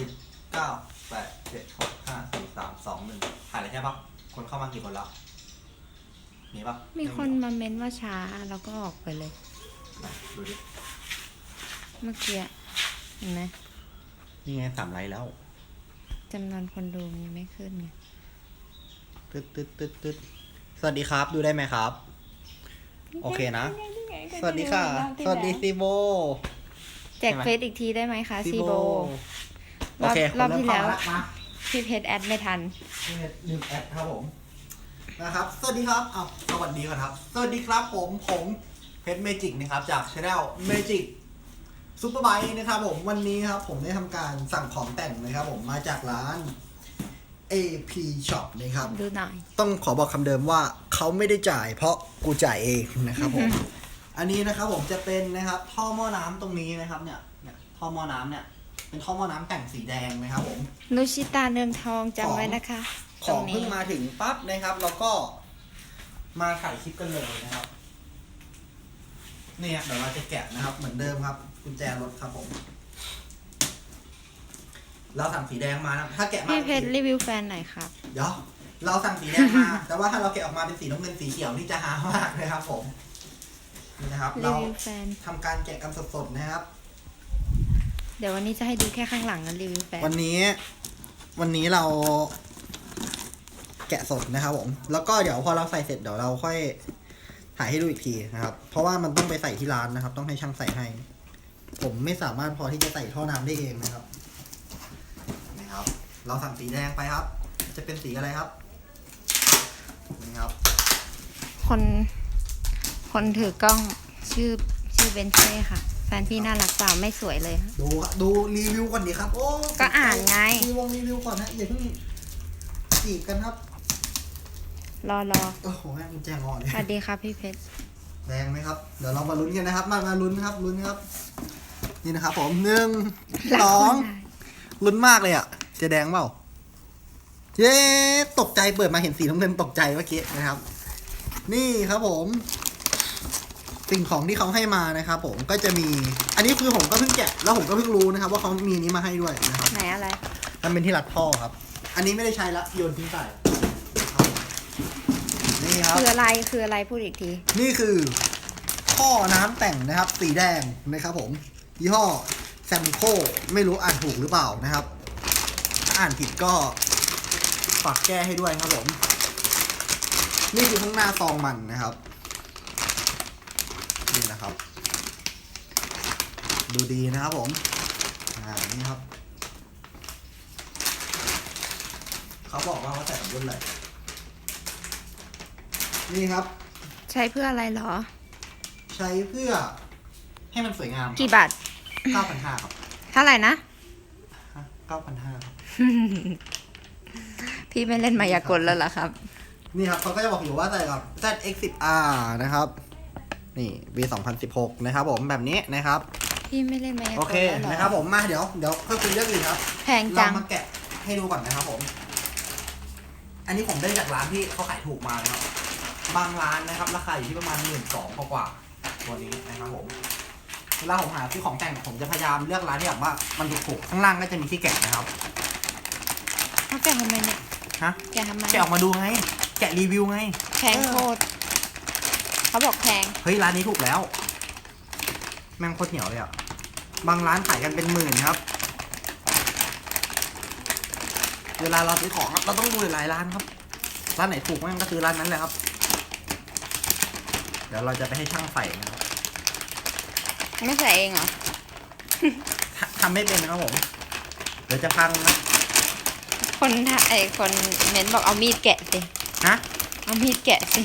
สิบเก้าแปดเจ็ดหกห้าสี่สามสองหนึ่งถ่ายเลยใช่ปะคนเข้ามากี่คนแล้ว มีปะมีคนมาเม้นว่าช้าแล้วก็ออกไปเลยไหนดูดิ เมื่อกี้เห็นไหมนี่ไงสามไลค์แล้ว จำนวนคนดูมันยังไม่ขึ้นไงตึ๊ดตึ๊ดตึ๊ดตึ๊ดสวัสดีครับ ดูได้ไหมครับ โอเคนะ สวัสดีค่ะ สวัสดีซีโบ แจกเฟซอีกทีได้ไหมคะซีโบ โอเครอบที่แล้วคนเริ่มเข้ามามาพี่เพชรแอดไม่ทันลืมแอดครับผมนะครับ สวัสดีครับอ้าวสวัสดีก่อนครับ สวัสดีครับผมผมเพชรเมจิกนะครับ จากช anel เมจิกซูเปอร์ไบนะครับผมวันนี้ครับผมได้ทำการสั่งของแต่งนะครับผมมาจากร้าน AP Shop นะครับ ดูหน่อย ต้องขอบอกคำเดิมว่าเขาไม่ได้จ่าย เพราะกูจ่ายเองนะครับผม อันนี้นะครับผมจะเป็นนะครับท่อหม้อน้ำตรงนี้นะครับเนี่ยเนี่ยท่อหม้อน้ำเนี่ย เป็นท่อหม้อน้ำแต่งสีแดงนะครับผม นุชิตาเนืองทองจำไว้นะคะขตรองงนี้เพิ่งมาถึงปั๊บนะครับ แล้วก็มาถ่ายคลิปกันเลยนะครับนี่ครับเดี๋ยวเราจะแกะนะครับ เหมือนเดิมครับ กุญแจรถครับผม เราสั่งสีแดงมานะถ้าแกะมาพี่เพชรรีวิวแฟนหน่อยครับเดี๋ยวเราสั่งสีแดงมา แต่ว่าถ้าเราแกะออกมาเป็นสีน้ำเงินสีเขียวนี่จะหามากนะครับ ผมนี่นะครับ รีเราวิวแฟนทำการแกะกันสดๆนะครับ เดี๋ยววันนี้จะให้ดูแค่ข้างหลังกันรีวิวแฟนวันนี้ วันนี้เรา แกะสดนะครับผม แล้วก็เดี๋ยวพอเราใส่เสร็จเดี๋ยวเราค่อยถ่ายให้ดูอีกทีนะครับ เพราะว่ามันต้องไปใส่ที่ร้านนะครับ ต้องให้ช่างใส่ให้ ผมไม่สามารถพอที่จะใส่ท่อน้ำได้เองนะครับนี่ครับ เราสั่งสีแดงไปครับ จะเป็นสีอะไรครับนี่ครับ คน คนถือกล้องชื่อชื่อเบนเซ่ค่ะ แฟนพี่น่ารักเปล่าไม่สวยเลย ดูดูรีวิวก่อนดีครับ โอ้ก็อ่านไง รีวงรีวิวก่อนนะอย่าเพิ่งจีบกันครับรอรอโอ้โหแม่งกุญแจงอนเลยสวัสดีครับพี่เพชรแดงไหมครับเดี๋ยวเรามาลุ้นกันนะครับ มามาลุ้นครับลุ้นครับ นี่นะครับ ผมหนึ่งสอง ลุ้นมากเลยอะจะแดงเปล่า เย้ ตกใจเปิดมาเห็นสีน้ำเงินตกใจเมื่อกี้นะครับ นี่ครับผม สิ่งของที่เขาให้มานะครับผมก็จะมี อันนี้คือผมก็เพิ่งแกะแล้วผมก็เพิ่งรู้นะครับ ว่าเขามีนี้มาให้ด้วยนะครับไหนอะไร มันเป็นที่รัดท่อครับ อันนี้ไม่ได้ใช้ละโยนทิ้งไปครับนี่ครับ คืออะไรคืออะไรพูดอีกที นี่คือท่อน้ำแต่งนะครับ สีแดงนะครับผมยี่ห้อแซมโคไม่รู้อ่านถูกหรือเปล่านะครับ ถ้าอ่านผิดก็ฝากแก้ให้ด้วยครับผม นี่คือข้างหน้าซองมันนะครับ นี่นะครับ ดูดีนะครับผม อ่า นี่ครับ เขาบอกว่าเขาใส่กับรุ่นอะไรนี่ครับ ใช้เพื่ออะไรเหรอ ใช้เพื่อให้มันสวยงามกี่บาทเก้าพันห้าครับ เท่าไหร่นะเก้าพันห้าครับ พี่ไม่เล่นมายากลแล้วเหรอครับ นี่ครับเขาก็จะบอกอยู่ว่าใส่กับ ZX10R นะครับ นี่ V 2016 นะครับผมแบบนี้นะครับ พี่ไม่เล่นมายากลโอเคแล้วเหรอนะครับผมมาเดี๋ยวเดี๋ยวค่อยคุยเรื่องอื่นครับแพงจัเราง มาแกะให้ดูก่อนนะครับผม อันนี้ผมได้จากร้านที่เขาขายถูกมานะครับบางร้านนะครับ ราคาอยู่ที่ประมาณหมื่นสองกว่าๆตัวนี้นะครับผมเวลาผมหาซื้อของแต่งผมจะพยายามเลือกร้านที่แบบว่ามันถูกๆข้างล่างก็จะมีที่แกะนะครับ เขาแกะทำไมเนี่ยฮะ แกะทำไมแกะออกมาดูไง แกะรีวิวไง แพงโคตร เขาบอกแพง เฮ้ยร้านนี้ถูกแล้ว แม่งโคตรเหนียวเลยอะ บางร้านขายกันเป็นหมื่นครับ เวลาเราซื้อของครับเราต้องดูหลายๆร้านครับ ร้านไหนถูกแม่งก็ซื้อร้านนั้นแหละครับ เดี๋ยวเราจะไปให้ช่างใส่นะครับไม่ใส่เองเหรอ ทำทำไม่เป็นนะครับผม เดี๋ยวจะพังนะคนถ่ายไอ้คนเม้นบอกเอามีดแกะสิ ฮะ เอามีดแกะสิ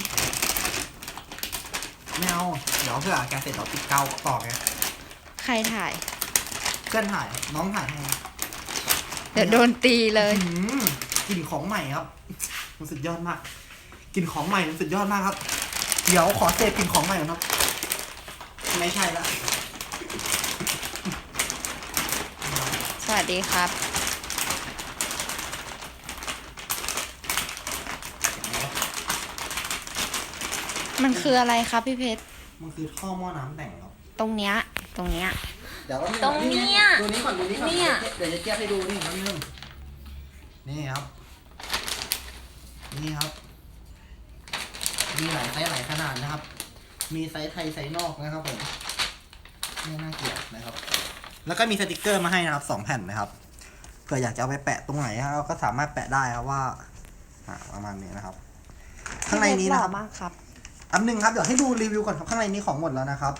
ไม่เอาเดี๋ยวเพื่อแกะเสร็จเราติดเกาต่อไงใครถ่าย เพื่อนถ่ายน้องถ่ายให้เดี๋ยวโดนตีเลยอื้อหือกลิ่นของใหม่ครับมันสุดยอดมากกลิ่นของใหม่มันสุดยอดมากครับ เดี๋ยวขอเสพกลิ่นของใหม่ก่อนครับ ไม่ใช่ละ สวัสดีครับ มันคืออะไรครับพี่เพชร มันคือท่อหม้อน้ำแต่งครับ ตรงเนี้ย ตรงเนี้ย เดี๋ยวก็ตรงเนี้ยดูนี้ก่อนดูนี้ก่อนเนี่ย เดี๋ยวจะเทียบให้ดูนี่นิดนึงนี่ครับ นี่ครับ มีหลายไซส์หลายขนาดนะครับ มีไซส์ไทยไซส์นอกนะครับผมไม่น่าเกลียดนะครับ แล้วก็มีสติกเกอร์มาให้นะครับสองแผ่นนะครับเผื่ออยากจะเอาไปแปะตรงไหนครับก็สามารถแปะได้ครับว่าอ่าประมาณนี้นะครับ ข้างในนี้นะครับ หล่อมากครับ อันหนึ่งครับเดี๋ยวให้ดูรีวิวก่อนครับข้างในนี้ของหมดแล้วนะครับ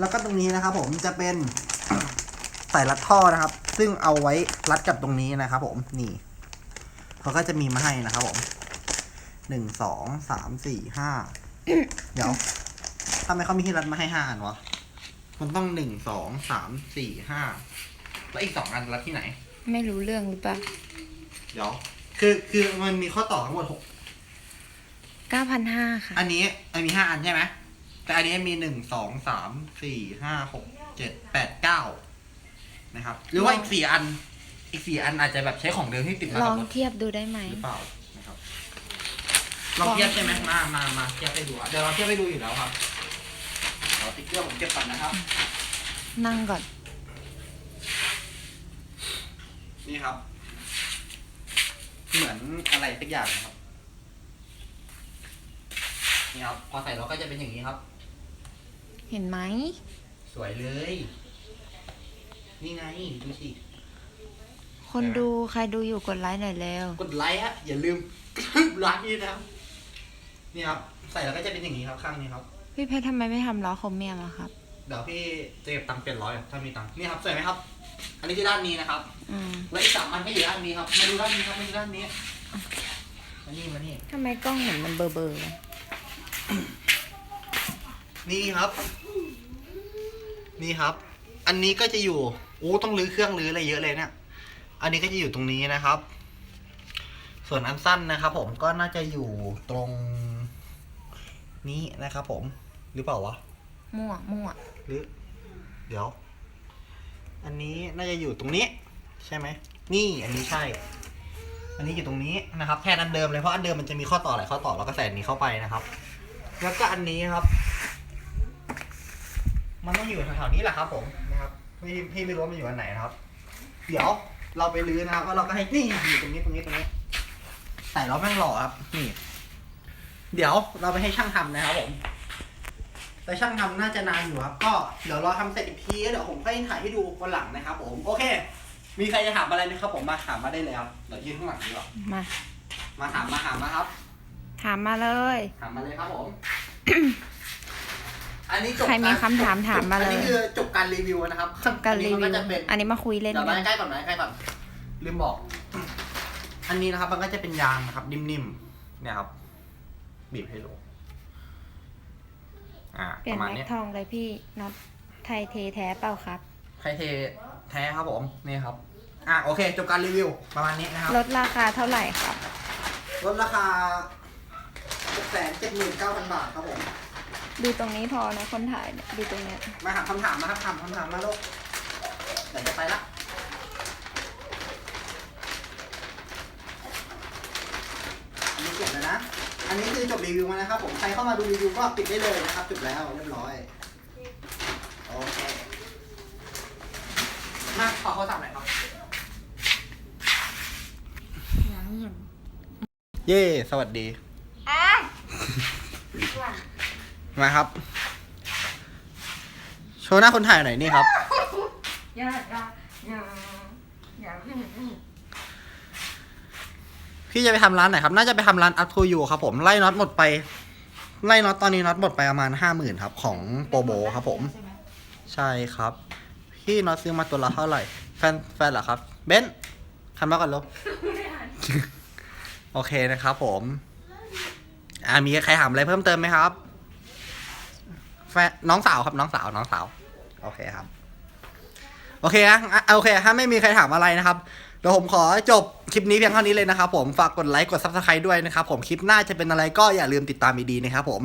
แล้วก็ตรงนี้นะครับผมจะเป็นสายรัดท่อนะครับ ซึ่งเอาไว้รัดกับตรงนี้นะครับ ผมนี่เขาก็จะมีมาให้นะครับ ผมหนึ่งสองสามสี่ห้าเดี๋ยวทำไมเขามีให้รัดมาให้ห้าอันวะมันต้องหนึ่งสองสามสี่ห้าแล้วอีกสองอันรัดที่ไหน ไม่รู้เรื่องหรือเปล่าเดี๋ยว คือคือมันมีข้อต่อทั้งหมดหก 9,500ค่ะ อันนี้มันมีห้าอันใช่ไหมแต่อันนี้มีหนึ่งสองสามสี่ห้าหกเจ็ดแปดเก้านะครับ หรือว่าอีกสี่อัน อีกสี่อันอาจจะแบบใช้ของเดิมที่ติดมาลกัอบงรถเทียบดูได้ไหม หรือเปล่านะครับลองเทียบใช่ไหมมามามาเทียบไปดูอะเดี๋ยวเราเทียบไปดูอยู่แล้วครับเดี๋ยวติ๊กเกอร์ผมเก็บก่อนนะครับ นั่งก่อน นี่ครับ เหมือนอะไรสักอย่างนะครับ นี่ครับพอใส่เราก็จะเป็นอย่างนี้ครับ เห็นไหม สวยเลย นี่ไงดูสิ คนดูใครดูอยู่กดไลค์หน่อยแล้ว กดไลค์ฮะอย่าลืมไลค์นะครับนี่ครับ ใส่แล้วก็จะเป็นอย่างนี้ครับข้างนี้ครับ พี่เพชรทำไมไม่ทำล้อคมเมียมอะครับ เดี๋ยวพี่จะเก็บตังค์เปลี่ยนร้อยถ้ามีตังค์นี่ครับสวยไหมครับ อันนี้คือด้านนี้นะครับอืมแล้วอีกสามอันก็อยู่ด้านนี้ครับมาดูด้านนี้ครับมาดูด้านนี้มานี่มานี่ทำไมกล้องเห็นมันเบอร์เบอร์ นี่ครับ นี่ครับ อันนี้ก็จะอยู่โอ้ต้องรื้อเครื่องรื้ออะไรเยอะเลยเนี่ย อันนี้ก็จะอยู่ตรงนี้นะครับ ส่วนอันสั้นนะครับ ผมก็น่าจะอยู่ตรงนี้นะครับ ผมหรือเปล่าวะมั่วมั่วหรือ เดี๋ยว อันนี้น่าจะอยู่ตรงนี้ ใช่ไหมนี่อันนี้ใช่ อันนี้อยู่ตรงนี้นะครับแทนอันเดิมเลยเพราะอันเดิมมันจะมีข้อต่อหลายข้อต่อแล้วก็ใส่อันนี้เข้าไปนะครับ แล้วก็อันนี้ครับ มันต้องอยู่แถวๆนี้แหละครับ ผมนะครับพี่พี่ไม่รู้ว่ามันอยู่อันไหนนะครับ เดี๋ยวเราไปลื้อนะครับแล้วเราก็ให้นี่อยู่ตรงนี้ตรงนี้ตรงนี้ใส่แล้วแม่งหล่อครับ นี่ เดี๋ยวเราไปให้ช่างทำนะครับผม แต่ช่างทำน่าจะนานอยู่ครับ ก็เดี๋ยวรอทำเสร็จอีกทีเดี๋ยวผมค่อยถ่ายให้ดูวันหลังนะครับ ผม โอเค มีใครจะถามอะไรไหมครับ ผมมาถามมาได้เลยครับเดี๋ยวยืนข้างหลังดีกว่ามา มาถามมาถามมาครับ ถามมาเลย ถามมาเลยครับผม อันนี้จบใครมีคำถามถามมาเลย อันนี้คือจบการรีวิวนะครับจบการรีอันวินี้วมันก็จะเป็นอันนี้มาคุยเล่นเดี๋ยวกัมานใกล้ก่อนมาใกล้ก่อนลืมบอก อันนี้นะครับ มันก็จะเป็นยางนะครับ นิ่มๆ เนี่ยครับ บีบให้ลงอ่าเปลี่ปยนระมาณแม็กเนี้ยทองเลยพี่น็อตไทยเทแท้เปล่าครับ ไทยเทแท้ครับผม นี่ครับ อะโอเค จบการรีวิวประมาณนี้นะครับ ลดราคาเท่าไหร่ครับ ลดราคา 6 7 9 0 0 0บาทครับผม ดูตรงนี้พอนะคนถ่ายเนี่ยดูตรงเนี้ยมาถามคำถามมาครับถามคำถามมาลูกเดี๋ยวจะไปละอันนี้เก็บเลยนะ อันนี้คือจบรีวิวมานะครับผม ใครเข้ามาดูรีวิวก็ปิดได้เลยนะครับจบแล้วเรียบร้อย โอเค มาขอเขาสั่งหน่อยครับเย่สวัสดี มาครับ โชว์หน้าคนถ่ายหน่อยนี่ครับ อย่าอย่าอย่าอย่าพี่จะไปทำร้านไหนครับ น่าจะไปทำร้าน up to you ครับผมไล่น็อตหมดไป ไล่น็อตตอนนี้น็อตหมดไปประมาณห้าหมื่นครับ ของโปโบครับผม ใช่ครับ พี่น็อตซื้อมาตัวละเท่าไหร่ แฟนแฟนเหรอครับ เบนคันมาก่อนลูกโอเคนะครับผม อ่ามีใครถามอะไรเพิ่มเติมไหมครับ แฟนน้องสาวครับน้องสาวน้องสาว โอเคครับ โอเคนะอะโอเค ถ้าไม่มีใครถามอะไรนะครับเดี๋ยวผมขอจบคลิปนี้เพียงเท่านี้เลยนะครับผมฝากกดไลค์กด subscribe ด้วยนะครับผมคลิปหน้าจะเป็นอะไรก็อย่าลืมติดตามดีๆนะครับผม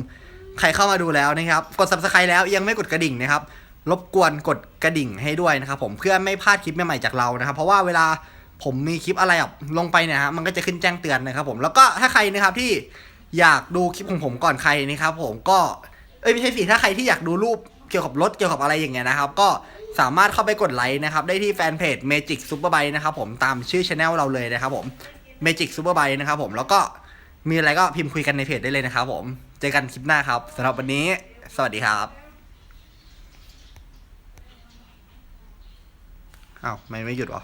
ใครเข้ามาดูแล้วนะครับ กด subscribe แล้วยังไม่กดกระดิ่งนะครับ รบกวนกดกระดิ่งให้ด้วยนะครับผมเพื่อไม่พลาดคลิปใหม่ๆจากเรานะครับ เพราะว่าเวลาผมมีคลิปอะไรอะลงไปเนี่ยฮะมันก็จะขึ้นแจ้งเตือนนะครับผมแล้วก็ถ้าใครนะครับที่อยากดูคลิปของผมก่อนใครนะครับผมก็ เอ้ยไม่ใช่สิถ้าใครที่อยากดูรูปเกี่ยวกับรถเกี่ยวกับอะไรอย่างเงี้ยนะครับ ก็สามารถเข้าไปกดไลค์นะครับ ได้ที่แฟนเพจ Magic Superbike นะครับผมตามชื่อช anel เราเลยนะครับผม Magic Superbike นะครับผมแล้วก็มีอะไรก็พิมพ์คุยกันในเพจได้เลยนะครับผมเจอกันคลิปหน้าครับสำหรับวันนี้ สวัสดีครับอ้าวไม่ไม่หยุดวะ